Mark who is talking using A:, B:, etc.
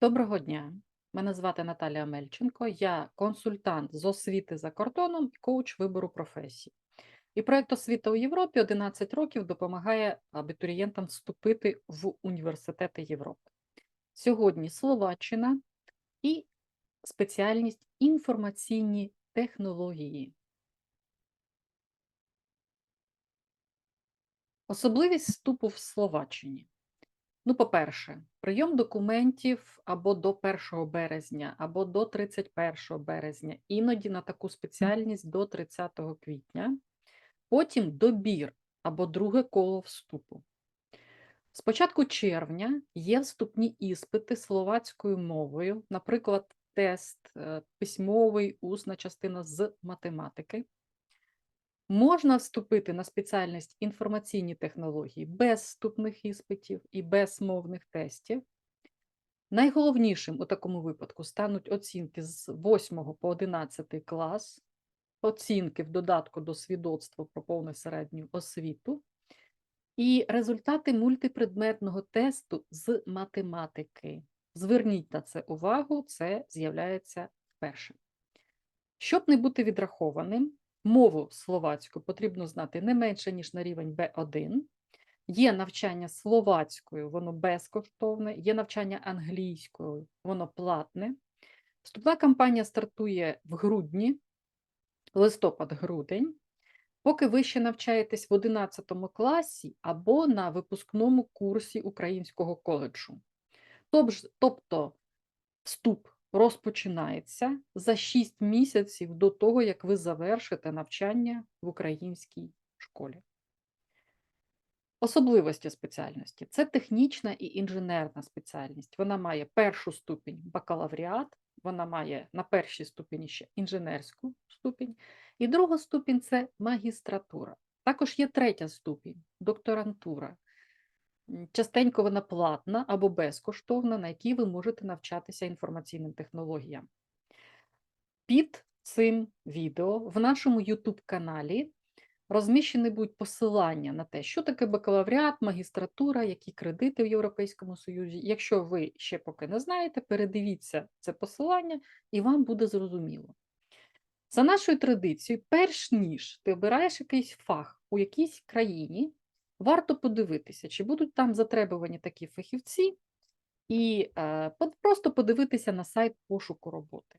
A: Доброго дня. Мене звати Наталія Мельченко. Я консультант з освіти за кордоном і коуч вибору професій. І проєкт освіта у Європі 11 років допомагає абітурієнтам вступити в університети Європи. Сьогодні Словаччина і спеціальність інформаційні технології. Особливість вступу в Словаччині. Ну, по-перше, прийом документів або до 1 березня, або до 31 березня, іноді на таку спеціальність до 30 квітня, потім добір або друге коло вступу. З початку червня є вступні іспити словацькою мовою, наприклад, тест е, письмовий, усна частина з математики. Можна вступити на спеціальність інформаційні технології без вступних іспитів і без мовних тестів. Найголовнішим у такому випадку стануть оцінки з 8 по 11 клас, оцінки в додатку до свідоцтва про повну середню освіту і результати мультипредметного тесту з математики. Зверніть на це увагу, це з'являється вперше. Щоб не бути відрахованим, мову словацьку потрібно знати не менше, ніж на рівень B1. Є навчання словацькою, воно безкоштовне, є навчання англійською, воно платне. Вступна кампанія стартує в грудні, листопад-грудень. Поки ви ще навчаєтесь в 11 класі або на випускному курсі українського коледжу. Тобто вступ розпочинається за 6 місяців до того, як ви завершите навчання в українській школі. Особливості спеціальності це технічна і інженерна спеціальність. Вона має першу ступінь бакалавріат, вона має на першій ступені ще інженерську ступінь, і друга ступінь це магістратура. Також є третя ступінь докторантура. Частенько вона платна або безкоштовна, на якій ви можете навчатися інформаційним технологіям. Під цим відео в нашому YouTube каналі розміщені будуть посилання на те, що таке бакалавріат, магістратура, які кредити в Європейському Союзі. Якщо ви ще поки не знаєте, передивіться це посилання і вам буде зрозуміло. За нашою традицією, перш ніж ти обираєш якийсь фах у якійсь країні, варто подивитися, чи будуть там затребувані такі фахівці, і е, просто подивитися на сайт пошуку роботи.